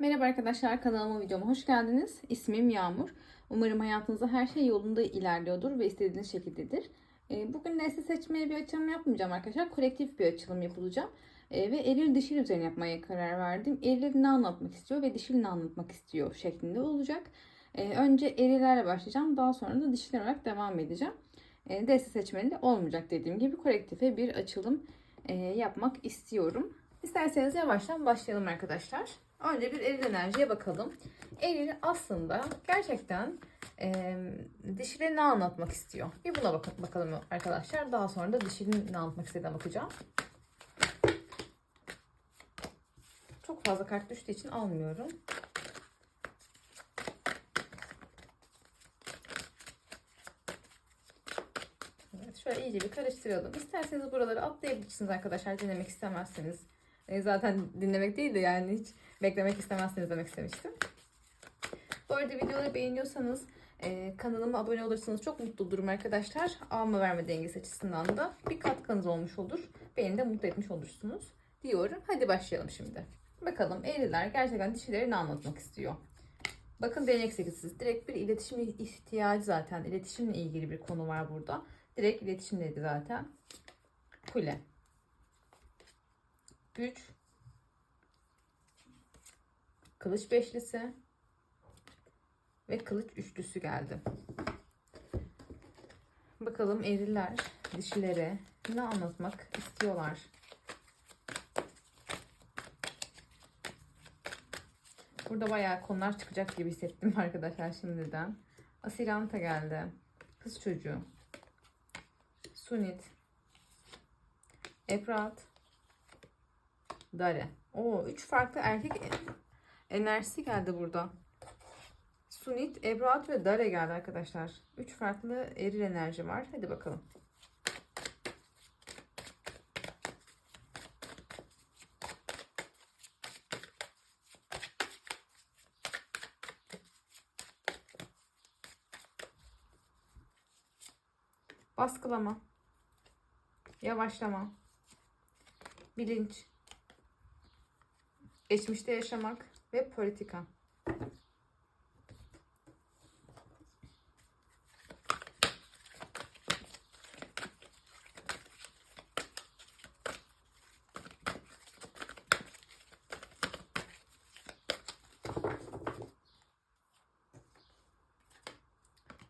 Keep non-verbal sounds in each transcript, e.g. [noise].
Merhaba arkadaşlar kanalıma videoma hoş geldiniz. İsmim Yağmur. Umarım hayatınızda her şey yolunda ilerliyordur ve istediğiniz şekildedir. Ee, Bugün nesne seçmeye bir açılım yapmayacağım arkadaşlar. Kolektif bir açılım yapılacağım. Ee, Ve eril dişil üzerine yapmaya karar verdim. Eril ne anlatmak istiyor ve dişil ne anlatmak istiyor şeklinde olacak. Ee, Önce erillerle başlayacağım. Daha sonra da dişil olarak devam edeceğim. Deste seçmeli de olmayacak dediğim gibi kolektife bir açılım e, yapmak istiyorum. İsterseniz yavaştan başlayalım arkadaşlar. Önce bir eril enerjiye bakalım. Eril aslında gerçekten e, dişile ne anlatmak istiyor? Bir buna bak bakalım arkadaşlar. Daha sonra da dişilin ne anlatmak istediğine bakacağım. Çok fazla kart düştüğü için almıyorum. Evet, şöyle iyice bir karıştıralım. İsterseniz buraları atlayabilirsiniz arkadaşlar. Dinlemek istemezseniz. E, zaten dinlemek değil de yani hiç beklemek istemezseniz demek istemiştim. Bu arada videoları beğeniyorsanız e, kanalıma abone olursanız çok mutlu olurum arkadaşlar. Alma verme dengesi açısından da bir katkınız olmuş olur. Beni de mutlu etmiş olursunuz diyorum. Hadi başlayalım şimdi. Bakalım eğriler gerçekten dişileri ne anlatmak istiyor? Bakın değnek sekizsiz. Direkt bir iletişim ihtiyacı zaten. İletişimle ilgili bir konu var burada. Direkt iletişimleydi zaten. Kule. Güç. Kılıç beşlisi. Ve kılıç üçlüsü geldi. Bakalım eriller dişilere ne anlatmak istiyorlar. Burada bayağı konular çıkacak gibi hissettim [laughs] arkadaşlar şimdiden. Asilanta geldi. Kız çocuğu. Sunit. Efrat. Dare. Oo, üç farklı erkek enerjisi geldi burada. Sunit, Ebrat ve Dare geldi arkadaşlar. Üç farklı eril enerji var. Hadi bakalım. Baskılama. Yavaşlama. Bilinç. Geçmişte yaşamak ve politika.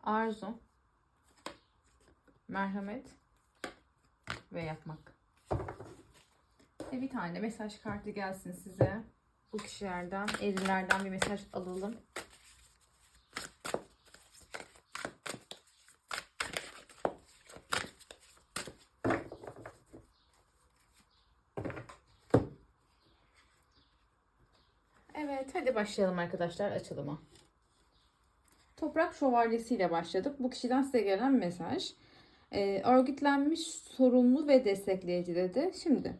Arzu, merhamet ve yapmak. Ve bir tane mesaj kartı gelsin size. Bu kişilerden, erillerden bir mesaj alalım. Evet, hadi başlayalım arkadaşlar açılıma. Toprak Şövalyesi ile başladık. Bu kişiden size gelen mesaj. E, örgütlenmiş, sorumlu ve destekleyici dedi. Şimdi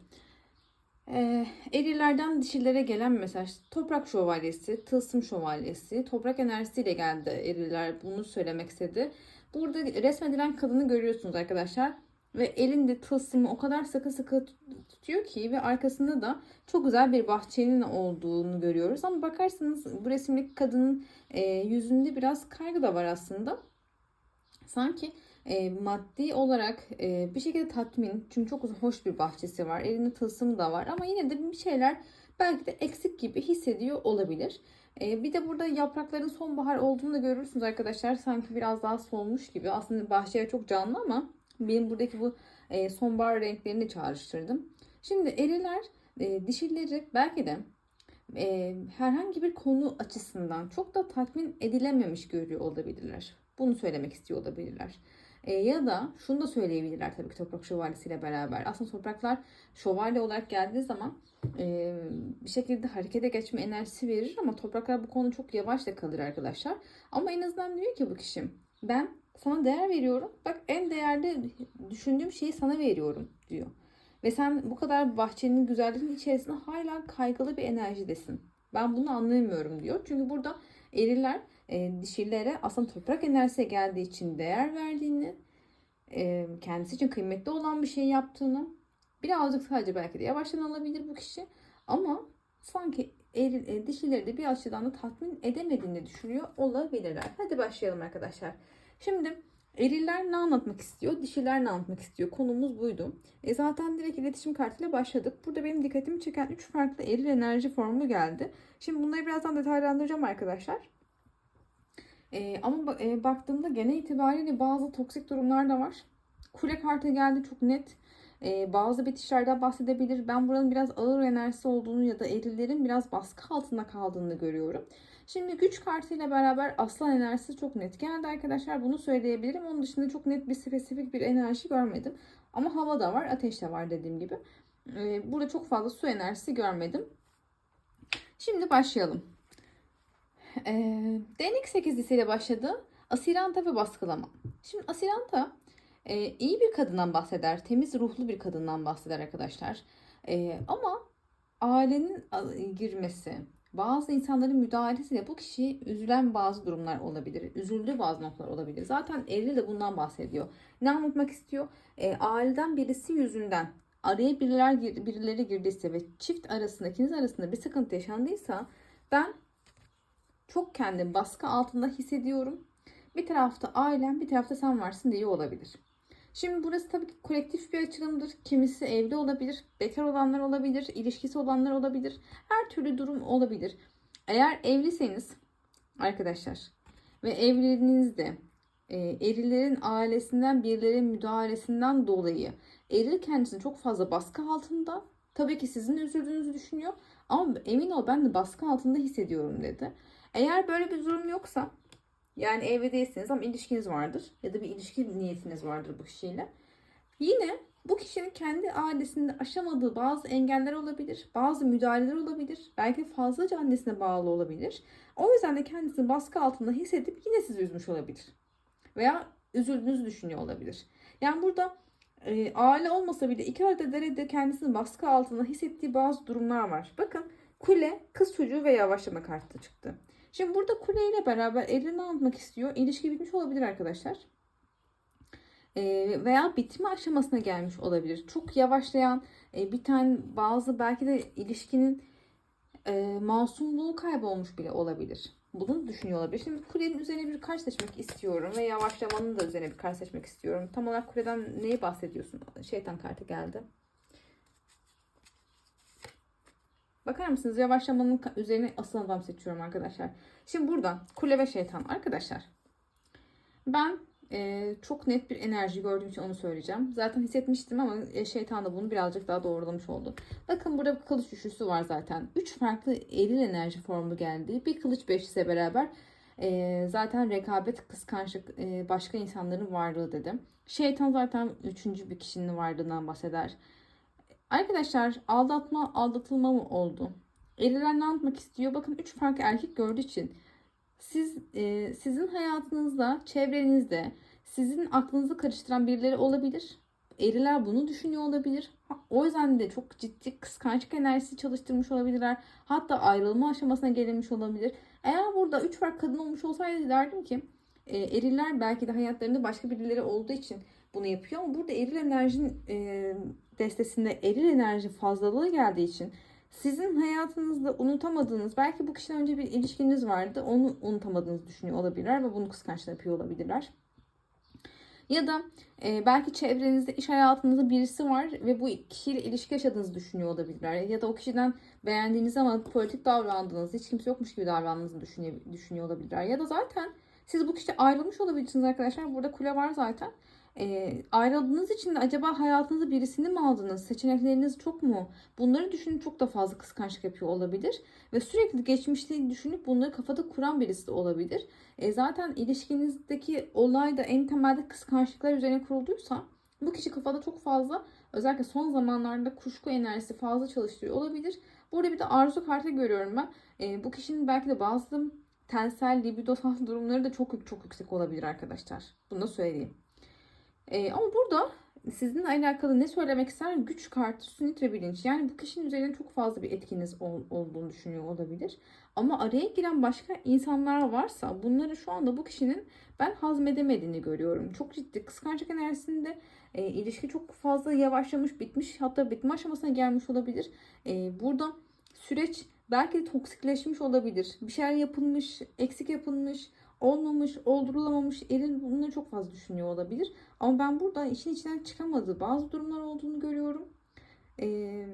e, erillerden dişilere gelen mesaj. Toprak Şövalyesi, Tılsım Şövalyesi, toprak enerjisiyle geldi eriller. Bunu söylemek istedi. Burada resmedilen kadını görüyorsunuz arkadaşlar. Ve elinde tılsımı o kadar sıkı sıkı tutuyor ki ve arkasında da çok güzel bir bahçenin olduğunu görüyoruz. Ama bakarsanız bu resimdeki kadının e, yüzünde biraz kaygı da var aslında. Sanki e, maddi olarak e, bir şekilde tatmin. Çünkü çok hoş bir bahçesi var. Elinde tılsımı da var. Ama yine de bir şeyler belki de eksik gibi hissediyor olabilir. E, bir de burada yaprakların sonbahar olduğunu da görürsünüz arkadaşlar. Sanki biraz daha solmuş gibi. Aslında bahçeye çok canlı ama benim buradaki bu e, sonbahar renklerini çağrıştırdım. Şimdi eriler e, dişilleri belki de e, herhangi bir konu açısından çok da tatmin edilememiş görüyor olabilirler. Bunu söylemek istiyor olabilirler. E, ya da şunu da söyleyebilirler tabii ki toprak şövalyesiyle beraber. Aslında topraklar şövalye olarak geldiği zaman e, bir şekilde harekete geçme enerjisi verir ama topraklar bu konu çok yavaş da kalır arkadaşlar. Ama en azından diyor ki bu kişi ben sana değer veriyorum. Bak en değerli düşündüğüm şeyi sana veriyorum diyor. Ve sen bu kadar bahçenin güzelliğinin içerisinde hala kaygılı bir enerjidesin. Ben bunu anlayamıyorum diyor. Çünkü burada eriller e, dişilere aslında toprak enerjisi geldiği için değer verdiğini, e, kendisi için kıymetli olan bir şey yaptığını, birazcık sadece belki de yavaştan alabilir bu kişi. Ama sanki eril, e, dişileri de bir açıdan da tatmin edemediğini düşünüyor olabilirler. Hadi başlayalım arkadaşlar. Şimdi eriller ne anlatmak istiyor, dişiler ne anlatmak istiyor? Konumuz buydu. E zaten direkt iletişim kartıyla başladık. Burada benim dikkatimi çeken 3 farklı eril enerji formu geldi. Şimdi bunları birazdan detaylandıracağım arkadaşlar. E, ama e, baktığımda genel itibariyle bazı toksik durumlar da var. Kule kartı geldi çok net. E, bazı bitişlerden bahsedebilir. Ben buranın biraz ağır enerjisi olduğunu ya da erillerin biraz baskı altında kaldığını görüyorum. Şimdi güç kartıyla beraber aslan enerjisi çok net geldi arkadaşlar. Bunu söyleyebilirim. Onun dışında çok net bir spesifik bir enerji görmedim. Ama hava da var, ateş de var dediğim gibi. E, burada çok fazla su enerjisi görmedim. Şimdi başlayalım. E, Denik 8 ile başladı. Asiranta ve baskılama. Şimdi Asiranta e, iyi bir kadından bahseder. Temiz ruhlu bir kadından bahseder arkadaşlar. E, ama ailenin girmesi, bazı insanların müdahalesiyle bu kişi üzülen bazı durumlar olabilir. Üzüldüğü bazı noktalar olabilir. Zaten Eril de bundan bahsediyor. Ne anlatmak istiyor? E, aileden birisi yüzünden araya biriler, birileri girdiyse ve çift arasında, ikiniz arasında bir sıkıntı yaşandıysa ben çok kendim baskı altında hissediyorum. Bir tarafta ailem, bir tarafta sen varsın diye olabilir. Şimdi burası tabii ki kolektif bir açılımdır. Kimisi evli olabilir, bekar olanlar olabilir, ilişkisi olanlar olabilir. Her türlü durum olabilir. Eğer evliseniz arkadaşlar ve evliliğinizde e, erilerin ailesinden birilerinin müdahalesinden dolayı eril kendisini çok fazla baskı altında tabii ki sizin üzüldüğünüzü düşünüyor ama emin ol ben de baskı altında hissediyorum dedi. Eğer böyle bir durum yoksa yani evli değilsiniz ama ilişkiniz vardır ya da bir ilişki niyetiniz vardır bu kişiyle. Yine bu kişinin kendi ailesinde aşamadığı bazı engeller olabilir, bazı müdahaleler olabilir, belki fazlaca annesine bağlı olabilir. O yüzden de kendisini baskı altında hissedip yine sizi üzmüş olabilir. Veya üzüldüğünüzü düşünüyor olabilir. Yani burada e, aile olmasa bile iki arada derede kendisini baskı altında hissettiği bazı durumlar var. Bakın kule, kız çocuğu ve yavaşlama kartı çıktı. Şimdi burada kuleyle beraber elini almak istiyor. İlişki bitmiş olabilir arkadaşlar. Ee, veya bitme aşamasına gelmiş olabilir. Çok yavaşlayan, e, biten bazı belki de ilişkinin e, masumluğu kaybolmuş bile olabilir. Bunu düşünüyor olabilir. Şimdi kulenin üzerine bir kart seçmek istiyorum ve yavaşlamanın da üzerine bir kart seçmek istiyorum. Tam olarak kuleden neyi bahsediyorsun? Şeytan kartı geldi. Bakar mısınız? Yavaşlamanın üzerine asıl adam seçiyorum arkadaşlar. Şimdi burada kule ve şeytan arkadaşlar. Ben e, çok net bir enerji gördüğüm için onu söyleyeceğim. Zaten hissetmiştim ama e, şeytan da bunu birazcık daha doğrulamış oldu. Bakın burada bir kılıç üçlüsü var zaten. Üç farklı eril enerji formu geldi. Bir kılıç beşlisiyle beraber e, zaten rekabet, kıskançlık, e, başka insanların varlığı dedim. Şeytan zaten üçüncü bir kişinin varlığından bahseder. Arkadaşlar aldatma aldatılma mı oldu? Eriler ne yapmak istiyor? Bakın üç farklı erkek gördüğü için siz e, sizin hayatınızda, çevrenizde sizin aklınızı karıştıran birileri olabilir. Eriler bunu düşünüyor olabilir. O yüzden de çok ciddi kıskançlık enerjisi çalıştırmış olabilirler. Hatta ayrılma aşamasına gelinmiş olabilir. Eğer burada üç farklı kadın olmuş olsaydı derdim ki e, eriler belki de hayatlarında başka birileri olduğu için bunu yapıyor ama burada eril enerjinin e, destesinde eril enerji fazlalığı geldiği için sizin hayatınızda unutamadığınız belki bu kişiden önce bir ilişkiniz vardı onu unutamadığınızı düşünüyor olabilirler ve bunu kıskançlık yapıyor olabilirler. Ya da e, belki çevrenizde iş hayatınızda birisi var ve bu kişiyle ilişki yaşadığınızı düşünüyor olabilirler. Ya da o kişiden beğendiğiniz ama politik davrandığınız, hiç kimse yokmuş gibi davrandığınızı düşünüyor, düşünüyor olabilirler. Ya da zaten siz bu kişide ayrılmış olabilirsiniz arkadaşlar. Burada kule var zaten. E, ayrıldığınız için de acaba hayatınızda birisini mi aldınız? Seçenekleriniz çok mu? Bunları düşünüp çok da fazla kıskançlık yapıyor olabilir. Ve sürekli geçmişte düşünüp bunları kafada kuran birisi de olabilir. E, zaten ilişkinizdeki olay da en temelde kıskançlıklar üzerine kurulduysa bu kişi kafada çok fazla özellikle son zamanlarda kuşku enerjisi fazla çalıştırıyor olabilir. Burada bir de arzu kartı görüyorum ben. E, bu kişinin belki de bazı tensel libidosal [laughs] durumları da çok çok yüksek olabilir arkadaşlar. Bunu da söyleyeyim. Ee, ama burada sizinle alakalı ne söylemek ister? Güç kartı, sünnet ve bilinç. Yani bu kişinin üzerine çok fazla bir etkiniz ol- olduğunu düşünüyor olabilir. Ama araya giren başka insanlar varsa bunları şu anda bu kişinin ben hazmedemediğini görüyorum. Çok ciddi kıskançlık enerjisinde e, ilişki çok fazla yavaşlamış, bitmiş hatta bitme aşamasına gelmiş olabilir. E, burada süreç belki de toksikleşmiş olabilir. Bir şeyler yapılmış, eksik yapılmış, olmamış, oldurulamamış. Eril bunları çok fazla düşünüyor olabilir. Ama ben burada işin içinden çıkamadığı bazı durumlar olduğunu görüyorum. Ee,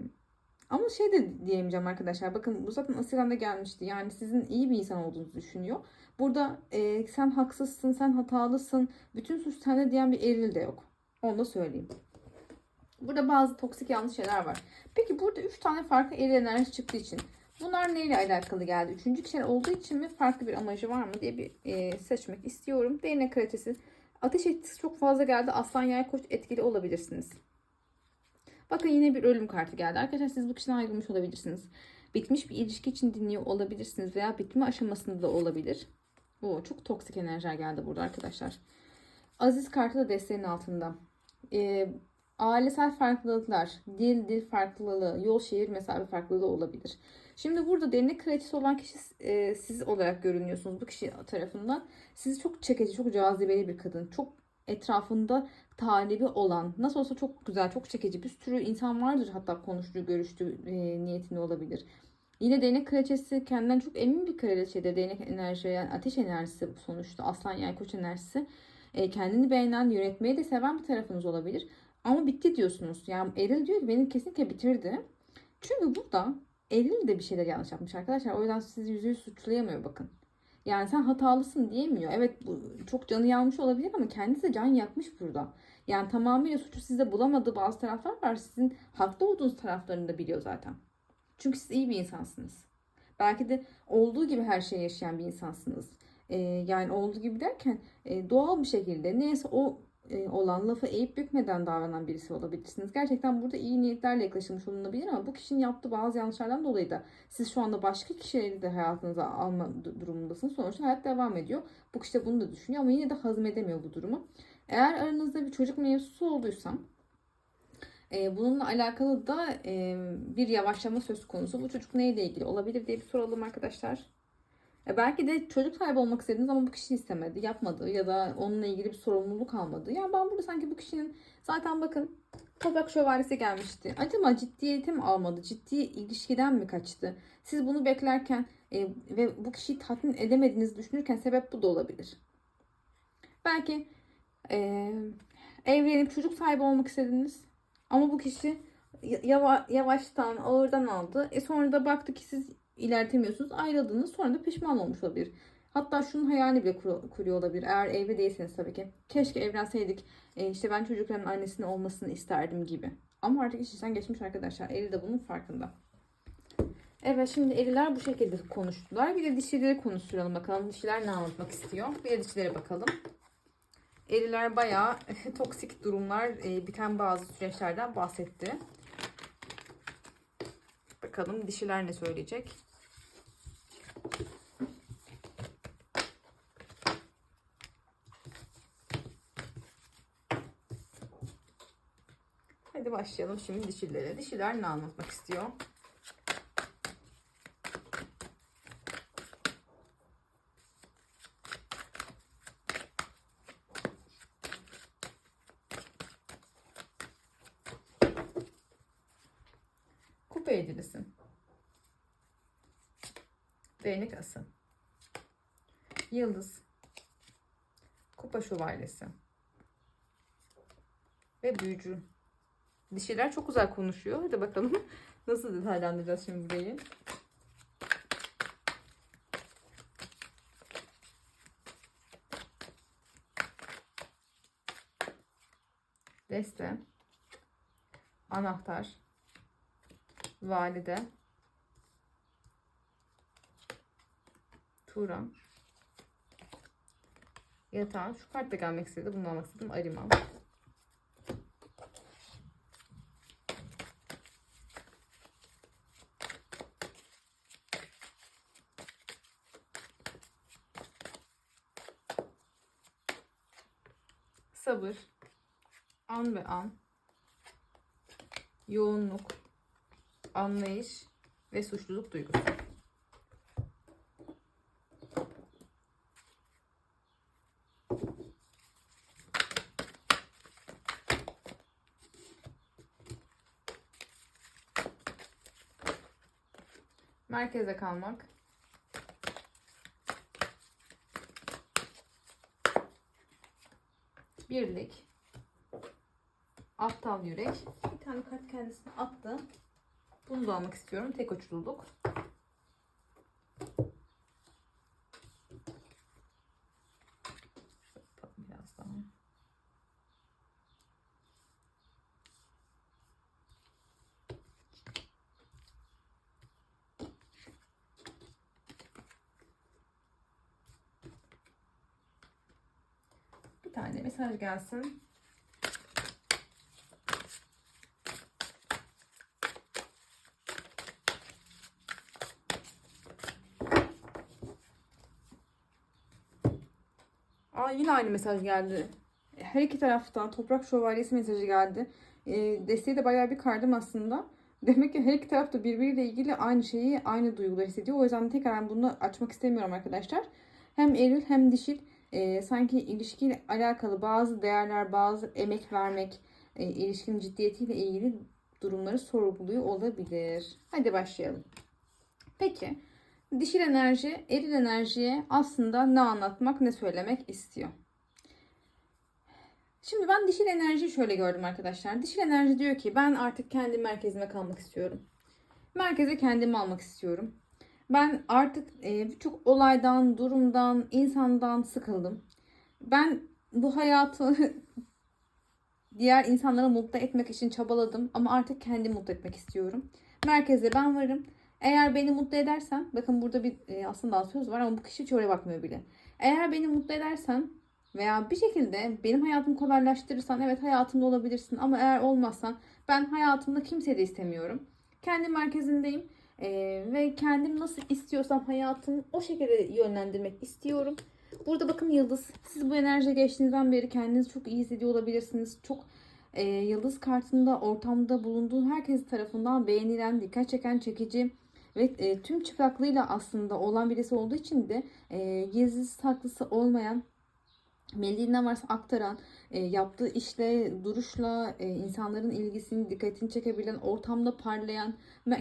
ama şey de diyemeyeceğim arkadaşlar. Bakın bu zaten Asiran'da gelmişti. Yani sizin iyi bir insan olduğunuzu düşünüyor. Burada e, sen haksızsın, sen hatalısın, bütün suç sende diyen bir eril de yok. Onu da söyleyeyim. Burada bazı toksik yanlış şeyler var. Peki burada 3 tane farklı eril enerjisi çıktığı için bunlar neyle alakalı geldi? Üçüncü kişiler olduğu için mi farklı bir amacı var mı diye bir e, seçmek istiyorum. Değnek kalitesi. Ateş etkisi çok fazla geldi. Aslan yay koç etkili olabilirsiniz. Bakın yine bir ölüm kartı geldi. Arkadaşlar siz bu kişiden ayrılmış olabilirsiniz. Bitmiş bir ilişki için dinliyor olabilirsiniz veya bitme aşamasında da olabilir. Oo, çok toksik enerjiler geldi burada arkadaşlar. Aziz kartı da desteğin altında. Ee, ailesel farklılıklar, dil dil farklılığı, yol şehir mesafe farklılığı olabilir. Şimdi burada derinlik kraliçesi olan kişi e, siz olarak görünüyorsunuz bu kişi tarafından. Sizi çok çekici, çok cazibeli bir kadın. Çok etrafında talibi olan, nasıl olsa çok güzel, çok çekici bir sürü insan vardır hatta konuştuğu, görüştüğü e, niyetinde olabilir. Yine değnek kraliçesi kendinden çok emin bir kraliçedir. Değnek enerji yani ateş enerjisi sonuçta aslan yay koç enerjisi. E, kendini beğenen, yönetmeyi de seven bir tarafınız olabilir. Ama bitti diyorsunuz. Yani Eril diyor ki beni kesinlikle bitirdi. Çünkü burada Eril de bir şeyler yanlış yapmış arkadaşlar. O yüzden sizi yüzü yüz suçlayamıyor bakın. Yani sen hatalısın diyemiyor. Evet bu çok canı yanmış olabilir ama kendisi de can yakmış burada. Yani tamamıyla suçu sizde bulamadığı bazı taraflar var. Sizin haklı olduğunuz taraflarını da biliyor zaten. Çünkü siz iyi bir insansınız. Belki de olduğu gibi her şeyi yaşayan bir insansınız. Ee, yani olduğu gibi derken e, doğal bir şekilde neyse o olan lafı eğip bükmeden davranan birisi olabilirsiniz. Gerçekten burada iyi niyetlerle yaklaşılmış olunabilir ama bu kişinin yaptığı bazı yanlışlardan dolayı da siz şu anda başka kişileri de hayatınıza alma du- durumundasınız. Sonuçta hayat devam ediyor. Bu kişi de bunu da düşünüyor ama yine de hazmedemiyor bu durumu. Eğer aranızda bir çocuk mevzusu olduysa e, bununla alakalı da e, bir yavaşlama söz konusu. Bu çocuk neyle ilgili olabilir diye bir soralım arkadaşlar. E, belki de çocuk sahibi olmak istediniz ama bu kişi istemedi, yapmadı ya da onunla ilgili bir sorumluluk almadı. Yani ben burada sanki bu kişinin zaten bakın toprak şövalyesi gelmişti. Acaba ciddiyete mi almadı? Ciddi ilişkiden mi kaçtı? Siz bunu beklerken e, ve bu kişiyi tatmin edemediğinizi düşünürken sebep bu da olabilir. Belki e, evlenip çocuk sahibi olmak istediniz ama bu kişi yava, yavaştan ağırdan aldı. E sonra da baktı ki siz ilerletemiyorsunuz. Ayrıldınız. Sonra da pişman olmuş olabilir. Hatta şunun hayalini bile kur- kuruyor olabilir. Eğer evli değilseniz tabii ki. Keşke evlenseydik. E, işte ben çocukların annesinin olmasını isterdim gibi. Ama artık iş işten geçmiş arkadaşlar. Eri de bunun farkında. Evet şimdi eriler bu şekilde konuştular. Bir de dişileri konuşturalım bakalım. Dişiler ne anlatmak istiyor? Bir de dişilere bakalım. Eriler bayağı [laughs] toksik durumlar, e, biten bazı süreçlerden bahsetti. Bakalım dişiler ne söyleyecek? Hadi başlayalım şimdi dişilere. Dişiler ne anlatmak istiyor? Kupa edilisin. Değnek ası. Yıldız. Kupa şövalyesi. Ve büyücü. Dişiler çok güzel konuşuyor. Hadi bakalım [laughs] nasıl detaylandıracağız şimdi burayı. Deste. Anahtar. Valide. Turan. Yatağı. Şu kart da gelmek istedi. Bunu almak istedim. Ariman. Sabır. An ve an. Yoğunluk. Anlayış ve suçluluk duygusu. Merkezde kalmak. Birlik. Aptal yürek. Bir tane kart kendisine attı. Bunu da almak istiyorum. Tek uçluluk. Şöyle yapalım biraz daha. Bir tane mesaj gelsin. Aa yine aynı mesaj geldi. Her iki taraftan toprak şövalyesi mesajı geldi. E, desteği de bayağı bir kardım aslında. Demek ki her iki tarafta birbiriyle ilgili aynı şeyi, aynı duyguları hissediyor. O yüzden tekrar bunu açmak istemiyorum arkadaşlar. Hem eril hem dişil e, sanki ilişkiyle alakalı bazı değerler, bazı emek vermek, e, ilişkinin ciddiyetiyle ilgili durumları sorguluyor olabilir. Hadi başlayalım. Peki dişil enerji eril enerjiye aslında ne anlatmak ne söylemek istiyor. Şimdi ben dişil enerjiyi şöyle gördüm arkadaşlar. Dişil enerji diyor ki ben artık kendi merkezime kalmak istiyorum. Merkeze kendimi almak istiyorum. Ben artık e, birçok olaydan, durumdan, insandan sıkıldım. Ben bu hayatı [laughs] diğer insanları mutlu etmek için çabaladım ama artık kendimi mutlu etmek istiyorum. Merkezde ben varım. Eğer beni mutlu edersen, bakın burada bir e, aslında söz var ama bu kişi hiç oraya bakmıyor bile. Eğer beni mutlu edersen veya bir şekilde benim hayatımı kolaylaştırırsan evet hayatımda olabilirsin ama eğer olmazsan ben hayatımda kimseyi de istemiyorum. Kendi merkezindeyim e, ve kendim nasıl istiyorsam hayatımı o şekilde yönlendirmek istiyorum. Burada bakın yıldız. Siz bu enerjiye geçtiğinizden beri kendinizi çok iyi hissediyor olabilirsiniz. Çok e, yıldız kartında ortamda bulunduğu herkes tarafından beğenilen, dikkat çeken, çekici ve e, tüm çıplaklığıyla aslında olan birisi olduğu için de e, gizlisi saklısı olmayan Bildiğinden varsa aktaran, e, yaptığı işle, duruşla e, insanların ilgisini, dikkatini çekebilen, ortamda parlayan,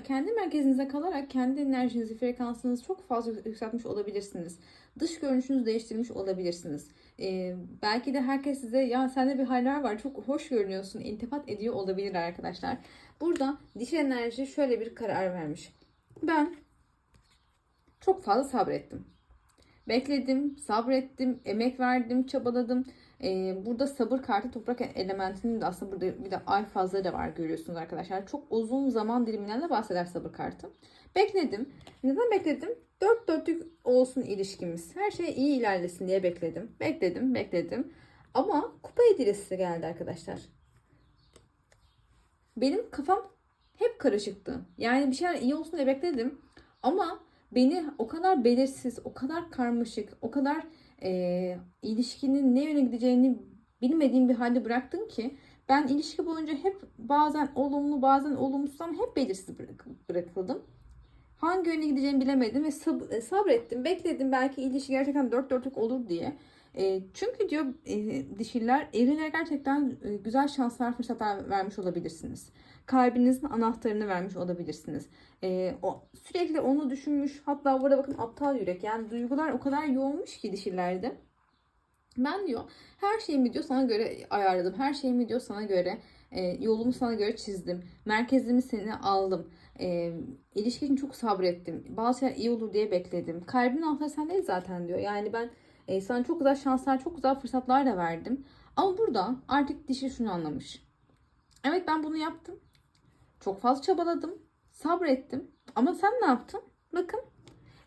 kendi merkezinize kalarak kendi enerjinizi, frekansınızı çok fazla yükseltmiş olabilirsiniz. Dış görünüşünüzü değiştirmiş olabilirsiniz. E, belki de herkes size ya sende bir haller var, çok hoş görünüyorsun, intifat ediyor olabilir arkadaşlar. Burada dişil enerji şöyle bir karar vermiş. Ben çok fazla sabrettim. Bekledim, sabrettim, emek verdim, çabaladım. Ee, burada sabır kartı toprak elementinin de aslında burada bir de ay fazla da var görüyorsunuz arkadaşlar. Çok uzun zaman diliminden de bahseder sabır kartı. Bekledim. Neden bekledim? Dört dörtlük olsun ilişkimiz. Her şey iyi ilerlesin diye bekledim. Bekledim, bekledim. Ama kupa hediyesi geldi arkadaşlar. Benim kafam hep karışıktı. Yani bir şeyler iyi olsun diye bekledim. Ama beni o kadar belirsiz, o kadar karmaşık, o kadar e, ilişkinin ne yöne gideceğini bilmediğim bir halde bıraktın ki ben ilişki boyunca hep bazen olumlu bazen olumsuz ama hep belirsiz bırak- bırakıldım. Hangi yöne gideceğimi bilemedim ve sab- sabrettim, bekledim belki ilişki gerçekten dört dörtlük olur diye. E, çünkü diyor e, dişiler, evliliğe gerçekten güzel şanslar, fırsatlar vermiş olabilirsiniz. Kalbinizin anahtarını vermiş olabilirsiniz. E, o sürekli onu düşünmüş. Hatta burada bakın aptal yürek. Yani duygular o kadar yoğunmuş ki dişilerde. Ben diyor her şeyimi diyor sana göre ayarladım. Her şeyimi diyor sana göre e, yolumu sana göre çizdim. Merkezimi seni aldım. E, ilişki için çok sabrettim. Bazı şeyler iyi olur diye bekledim. Kalbimin anahtarı sendeyiz zaten diyor. Yani ben e, sana çok güzel şanslar, çok güzel fırsatlar da verdim. Ama burada artık dişi şunu anlamış. Evet ben bunu yaptım. Çok fazla çabaladım. Sabrettim. Ama sen ne yaptın? Bakın.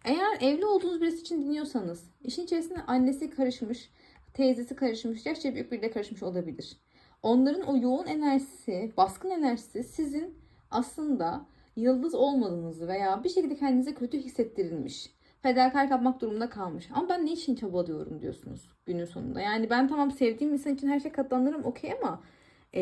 Eğer evli olduğunuz birisi için dinliyorsanız, işin içerisine annesi karışmış, teyzesi karışmış, yaşça büyük biri de karışmış olabilir. Onların o yoğun enerjisi, baskın enerjisi sizin aslında yıldız olmadığınızı veya bir şekilde kendinize kötü hissettirilmiş. Fedakarlık yapmak durumunda kalmış. Ama ben ne için çabalıyorum diyorsunuz günün sonunda. Yani ben tamam sevdiğim insan için her şey katlanırım okey ama e,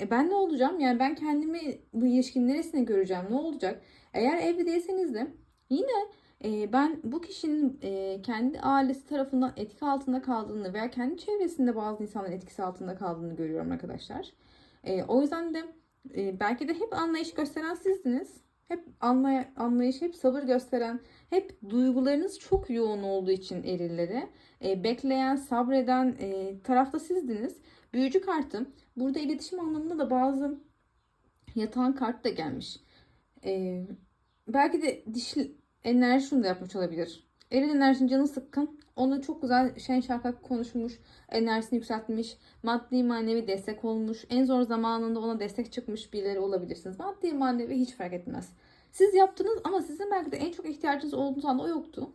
e, ben ne olacağım? Yani ben kendimi bu ilişkinin neresine göreceğim? Ne olacak? Eğer evli değilseniz de yine e, ben bu kişinin e, kendi ailesi tarafından etki altında kaldığını veya kendi çevresinde bazı insanların etkisi altında kaldığını görüyorum arkadaşlar. E, o yüzden de e, belki de hep anlayış gösteren sizdiniz. Hep anlay anlayış, hep sabır gösteren, hep duygularınız çok yoğun olduğu için erilleri e, bekleyen, sabreden e, tarafta sizdiniz. Büyücü kartım. Burada iletişim anlamında da bazı yatağın kart da gelmiş. E, belki de dişli enerji şunu da yapmış olabilir. Eril enerjinin canı sıkkın. Onu çok güzel şen şakak konuşmuş. Enerjisini yükseltmiş. Maddi manevi destek olmuş. En zor zamanında ona destek çıkmış birileri olabilirsiniz. Maddi manevi hiç fark etmez. Siz yaptınız ama sizin belki de en çok ihtiyacınız olduğunuz anda o yoktu.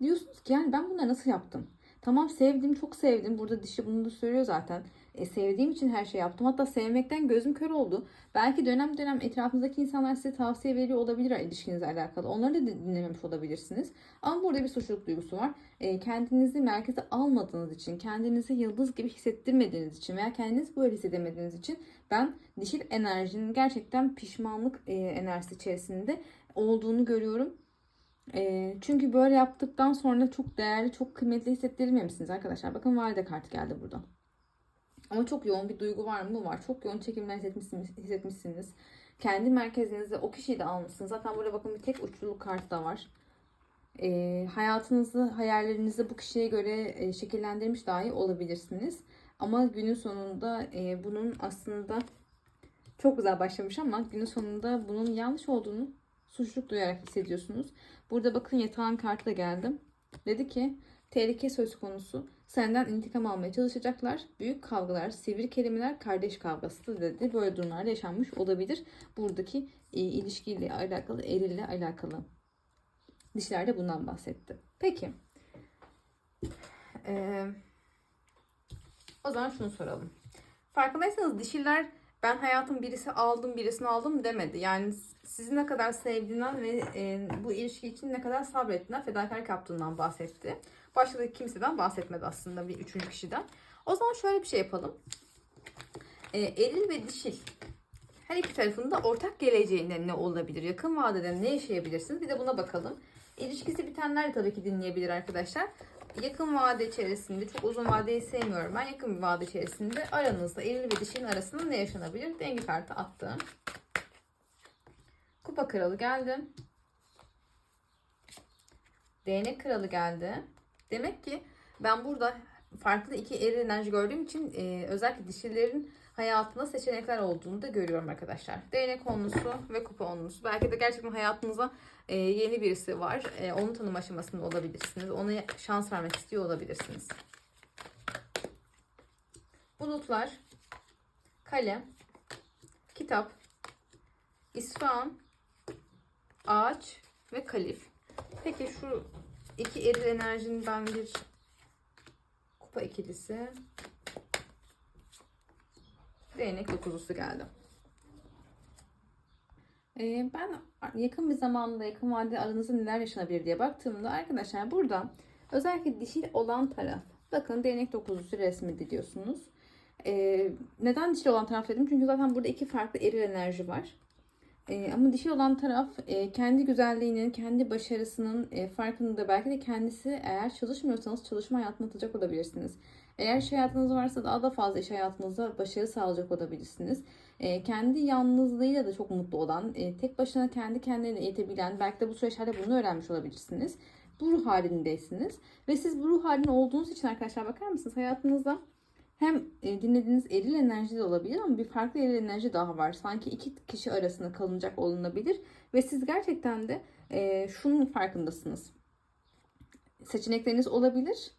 Diyorsunuz ki yani ben bunları nasıl yaptım? Tamam sevdim, çok sevdim. Burada dişi bunu da söylüyor zaten. E, sevdiğim için her şey yaptım. Hatta sevmekten gözüm kör oldu. Belki dönem dönem etrafınızdaki insanlar size tavsiye veriyor olabilir ilişkinizle alakalı. Onları da dinlememiş olabilirsiniz. Ama burada bir suçluluk duygusu var. E, kendinizi merkeze almadığınız için, kendinizi yıldız gibi hissettirmediğiniz için veya kendinizi böyle hissedemediğiniz için ben dişil enerjinin gerçekten pişmanlık e, enerjisi içerisinde olduğunu görüyorum. E, çünkü böyle yaptıktan sonra çok değerli, çok kıymetli hissettirmemişsiniz arkadaşlar. Bakın valide kartı geldi burada. Ama çok yoğun bir duygu var mı? Var. Çok yoğun çekimler hissetmişsiniz. hissetmişsiniz. Kendi merkezinizde o kişiyi de almışsınız. Zaten burada bakın bir tek uçluluk kartı da var. E, hayatınızı, hayallerinizi bu kişiye göre e, şekillendirmiş dahi olabilirsiniz. Ama günün sonunda e, bunun aslında çok güzel başlamış ama günün sonunda bunun yanlış olduğunu suçluluk duyarak hissediyorsunuz. Burada bakın yatağın kartı da geldi. Dedi ki tehlike söz konusu. Senden intikam almaya çalışacaklar. Büyük kavgalar, sivri kelimeler, kardeş kavgası dedi. Böyle durumlar yaşanmış olabilir. Buradaki e, ilişkiyle alakalı, erille alakalı. Dişler de bundan bahsetti. Peki. Ee, o zaman şunu soralım. Farkındaysanız dişiler ben hayatım birisi aldım birisini aldım demedi. Yani sizi ne kadar sevdiğinden ve e, bu ilişki için ne kadar sabrettiğinden, fedakarlık yaptığından bahsetti. Başka kimseden bahsetmedi aslında bir üçüncü kişiden. O zaman şöyle bir şey yapalım. E, eril ve dişil her iki tarafında ortak geleceğinde ne olabilir? Yakın vadede ne yaşayabilirsiniz? Bir de buna bakalım. İlişkisi bitenler de tabii ki dinleyebilir arkadaşlar. Yakın vade içerisinde, çok uzun vadeyi sevmiyorum. Ben yakın bir vade içerisinde aranızda eril ve dişinin arasında ne yaşanabilir? Denge kartı attım. Kupa kralı geldi. Değnek kralı geldi. Demek ki ben burada farklı iki eril enerji gördüğüm için e, özellikle dişilerin hayatında seçenekler olduğunu da görüyorum arkadaşlar. Değnek onlusu ve kupa onlusu. Belki de gerçekten hayatınıza e, yeni birisi var. E, onu tanım aşamasında olabilirsiniz. Ona şans vermek istiyor olabilirsiniz. Bulutlar, kalem, kitap, İsfahan, ağaç ve kalif. Peki şu iki eril enerjinin ben bir kupa ikilisi değnek dokuzlusu geldi. Ee, ben yakın bir zamanda yakın vadede aranızda neler yaşanabilir diye baktığımda arkadaşlar burada özellikle dişil olan taraf bakın değnek dokuzlusu resmi diyorsunuz. Ee, neden dişil olan taraf dedim? Çünkü zaten burada iki farklı eril enerji var. E, ama dişi olan taraf e, kendi güzelliğinin, kendi başarısının e, farkında belki de kendisi eğer çalışmıyorsanız çalışma hayatına atacak olabilirsiniz. Eğer iş hayatınız varsa daha da fazla iş hayatınızda başarı sağlayacak olabilirsiniz. E, kendi yalnızlığıyla da çok mutlu olan, e, tek başına kendi kendine yetebilen, belki de bu süreçlerde bunu öğrenmiş olabilirsiniz. Bu ruh halindeysiniz. Ve siz bu ruh halinde olduğunuz için arkadaşlar bakar mısınız hayatınızda hem e, dinlediğiniz eril enerji de olabilir ama bir farklı eril enerji daha var. Sanki iki kişi arasında kalınacak olunabilir ve siz gerçekten de e, şunun farkındasınız. Seçenekleriniz olabilir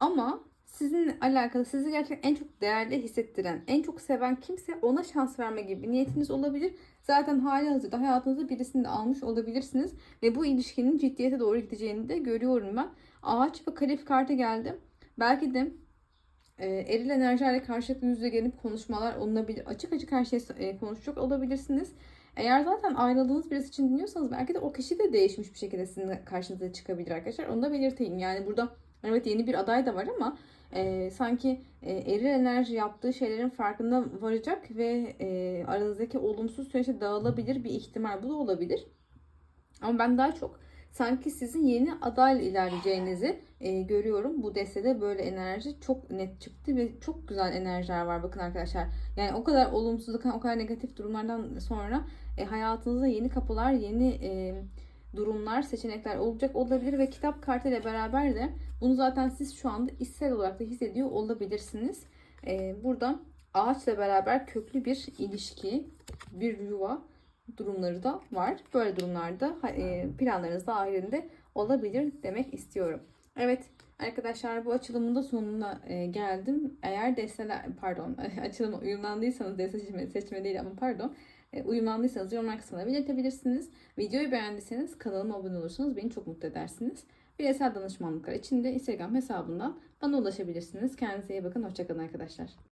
ama sizinle alakalı sizi gerçekten en çok değerli hissettiren, en çok seven kimse ona şans verme gibi niyetiniz olabilir. Zaten hali hazırda hayatınızda birisini de almış olabilirsiniz ve bu ilişkinin ciddiyete doğru gideceğini de görüyorum ben. Ağaç ve kalif kartı geldi. Belki de e, eril enerjilerle karşılıklı yüzle gelip konuşmalar olunabilir. Açık açık her şeyi e, konuşacak olabilirsiniz. Eğer zaten ayrıldığınız birisi için dinliyorsanız belki de o kişi de değişmiş bir şekilde sizin karşınıza çıkabilir arkadaşlar. Onu da belirteyim. Yani burada evet yeni bir aday da var ama e, sanki e, eril enerji yaptığı şeylerin farkında varacak ve e, aranızdaki olumsuz süreçte dağılabilir bir ihtimal bu da olabilir. Ama ben daha çok sanki sizin yeni aday ilerleyeceğinizi e, görüyorum. Bu destede böyle enerji çok net çıktı ve çok güzel enerjiler var bakın arkadaşlar. Yani o kadar olumsuzluk, o kadar negatif durumlardan sonra e, hayatınıza yeni kapılar, yeni e, durumlar, seçenekler olacak olabilir ve kitap kartı ile beraber de bunu zaten siz şu anda içsel olarak da hissediyor olabilirsiniz. E, burada ağaçla beraber köklü bir ilişki, bir yuva durumları da var. Böyle durumlarda e, planlarınız dahilinde olabilir demek istiyorum. Evet arkadaşlar bu açılımın da sonuna e, geldim. Eğer desteler pardon [laughs] açılıma uyumlandıysanız deste seçme, seçme değil ama pardon e, uyumlandıysanız yorumlar kısmına belirtebilirsiniz. Videoyu beğendiyseniz kanalıma abone olursanız beni çok mutlu edersiniz. Bireysel danışmanlıklar için de Instagram hesabından bana ulaşabilirsiniz. Kendinize iyi bakın. Hoşçakalın arkadaşlar.